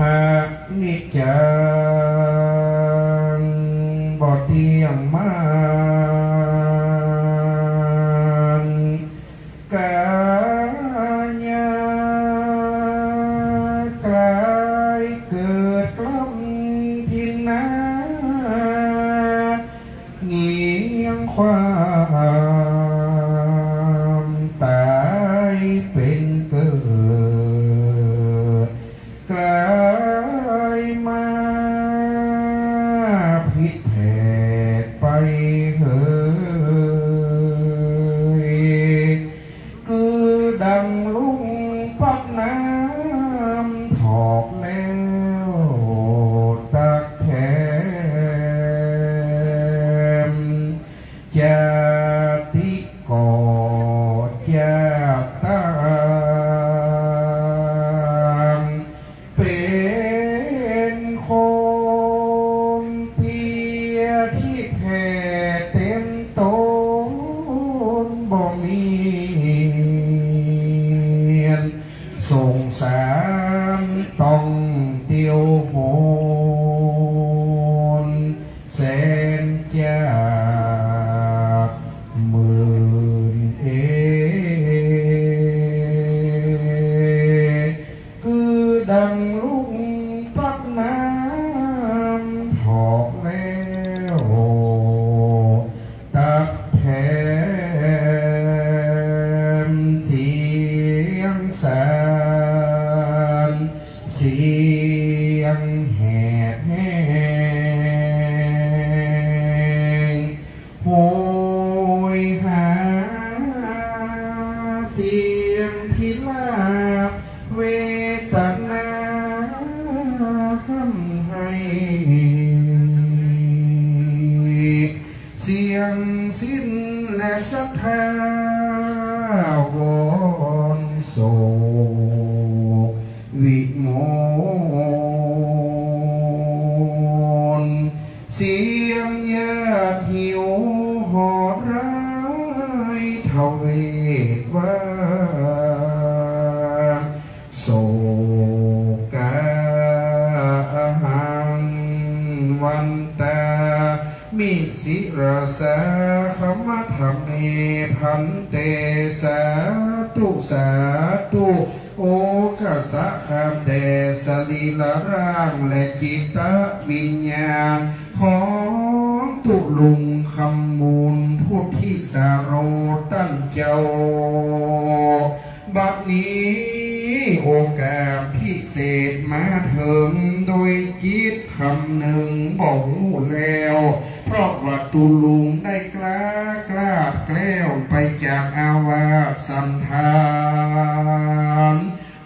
อานิจจังบอเที่ยงมาน น เสียงแหบแห้งโหยหาเสียงที่ลาบเวตนาคำให้เสียงสิ้นและสัทธา เสียงญาติหิวหอดร้ายเทเวศว่าโศกาหังวันตา มิสิราสาขมะธรรมเมพันเตสาตุสาตุโอกาสะคามเดสลีละร่างและจิตตวิญญาณ ของตุลุงคำมูลพุทธิสาโรตั้งเจ้า บัดนี้โอกาสพิเศษมาถึงโดยจิตคำหนึ่งบอกแล้ว เพราะว่าตุลุงได้กล้ากล้าแกล้วไปจากอาวาสสันทาน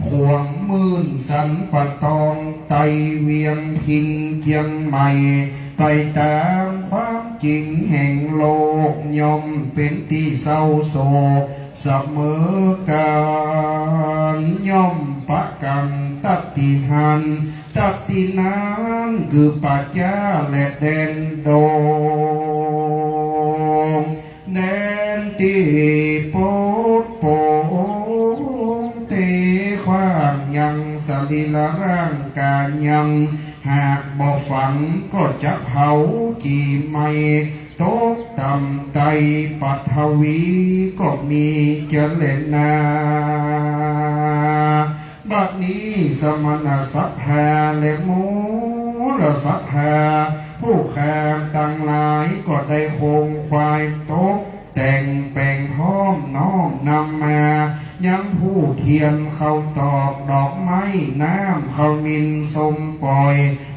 ขวงมื่นสันปะตองไตเวียงพิงเจียงใหม่ ไปตามความจริงแห่งโลกย่อมเป็นที่เศร้าโศกเสมอการย่อมปะกันตัดติหันตัดตินั้นคือปัจจาและแดนโดงแดนที่โปดโปงเตความยังสรีละร่างกายยัง หากบ่ฝังก็จะเผาจีไม่ตกต่ำไตปัทวีก็มีเจริญนาบัดนี้สมณสัพพาและมูลสัพพาผู้แขกตั้งหลายก็ได้คงควายตก แต่งแปลงพร้อมน้อมนำมา ยังผู้เทียนเขาตอกดอกไม้น้ำเขามินสมปล่อย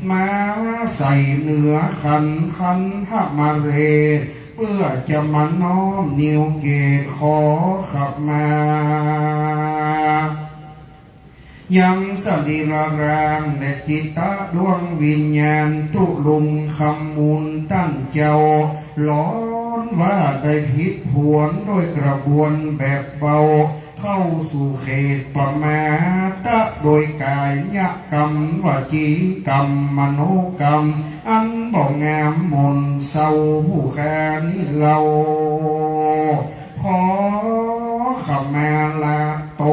มาใส่เหนือขันขันทมาเรเพื่อจะมาน้อมนิวเกตขอขับมา ยังสรีระรางและจิตตะดวงวิญญาณ ตุลุงคำมูลตั้งเจ้าร้อ นว่าได้ผิดผวนโดยกระบวนแบบเบา เข้าสู่เขตประมาตะโดยกายยกรรมวจีกรรมมโนกรรม อันบ่งามมนเศร้าผู้แค่นี้เรา ขอขมาลาโต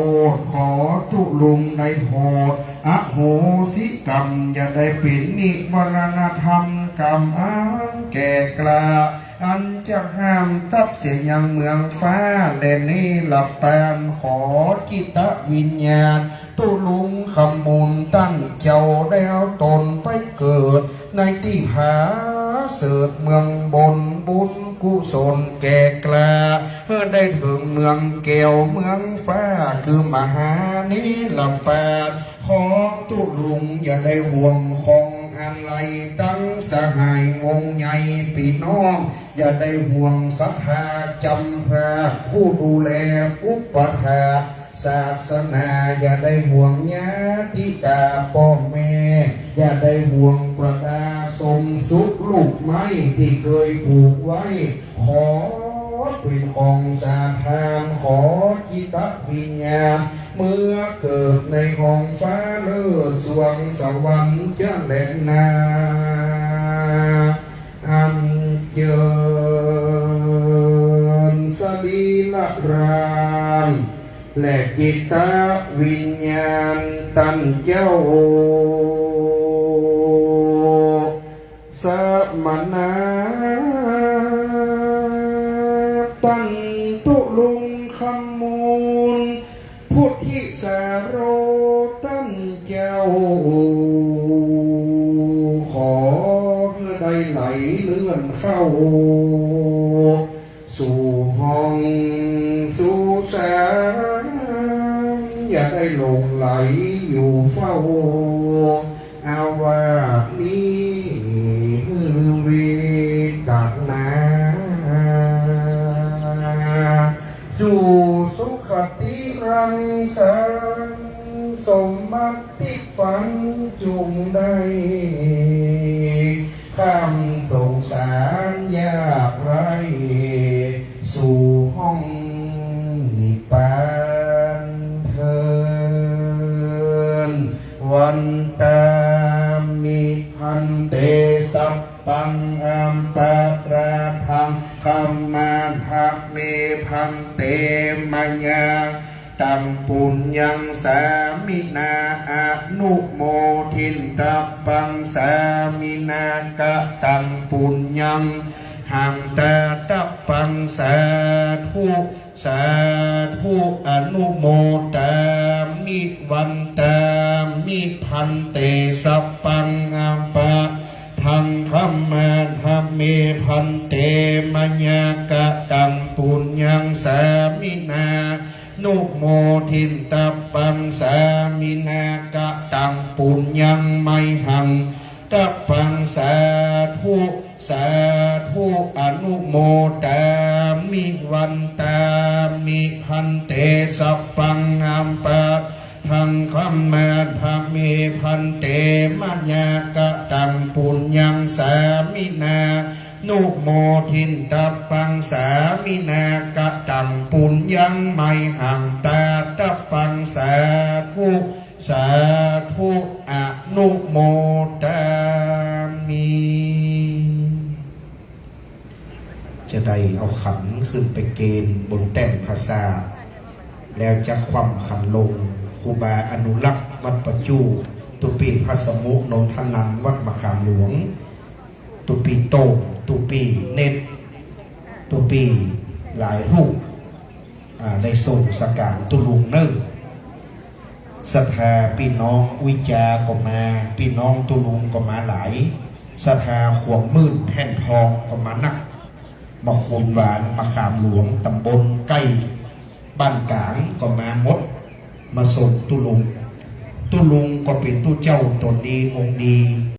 ขอตุลุงได้โปรดอโหสิกรรม อย่าได้ป็นนิวรณธรรมกรรมอันแก่กล้า อันจะห้ามตับเสียยังเมืองฟ้าแลนี่หลับแปนขอจิตวิญญาณตุลุงคำมูลตั้งเจ้าได้เอาตนไปเกิด ในที่ผาเสดเมืองบนบุญกุศลแก่กล้าเพื่อได้ถึงเมืองแก้วเมืองฟ้าคือมหานิลำแปดของตุลุงอย่าได้ห่วงของ อะไรตั้งสหายวงใหญ่พี่น้อง อย่าได้ห่วงศรัทธาจำพระผู้ดูแลอุปถาศาสนาอย่าได้ห่วงญาติกาพ่อแม่ อย่าได้ห่วงประดาสมสุขลูกไม้ที่เคยผูกไว้ ขอเป็นของสาทานขอจิตวิญญาณ เมื่อเกิดในห้องฟ้าเลิศสวงสวรรค์จะแหลงนาอันเจิญสรีละรามและจิตวิญญาณตันเจ้าสมณะตันตุลุงคำมูลพุท รโรตันเจ้า ขอได้ไหลเลื่อนเข้า สู่ห้องสู่แสงอย่าได้หลงไหลอยู่เฝ้า อาว่านี้วีดักนาสู่สุขติรังสรรค์ สมบัติฝันจุงได้ข้ามสงสารยากไร สู่ห้องนิพพานเทินวันตามิพันเตสัพปังอัมปะราทังคัมมาทะเมพันเตมัญญา ตังปุญญังสามินาอนุโมทินตปังสามินากะตังปุญญังหังตาตะปังสาธุสาธุอนุโมตามิวันตามิพันเตสัพปังอัมปะทังคัมมาธรรมเมพันเตมัญญากะตังปุญญังสามินา นุโมทินตปังสามินากะตังปุญญังไมหังตัปปังสาธุสาธุอนุโมตามิวันตามิพันเตสัพปังงามปะทังคัมมาธรรมเมพันเตมัญญากะตังปุญญังสามินา นุโมทินตปังสามินากะตังปุญญังไมหังตาตปังสาธุสาธุอนุโมตามิจะได้เอาขันขึ้นไปเกณฑ์บนแต้มภาษา แล้วจะความขันลงครูบาอนุรักษ์วัดประจูตุปีพระสมุนนทนันวัดมะขามหลวง ตุปีโตตุปีเน็ตตุปีหลายรูปอ่าในส่งสการตุลุงเนิ่งศรัทธาพี่น้องวิจาก็มาพี่น้องตุลุงก็มาหลายศรัทธาขวงมืดแท่นทองก็มานักมาคูนหวานมาขามหลวงตำบลใกล้บ้านกลางก็มามด มาส่งตุลุงตุลุงก็เป็นตุเจ้าตนดีองค์ดี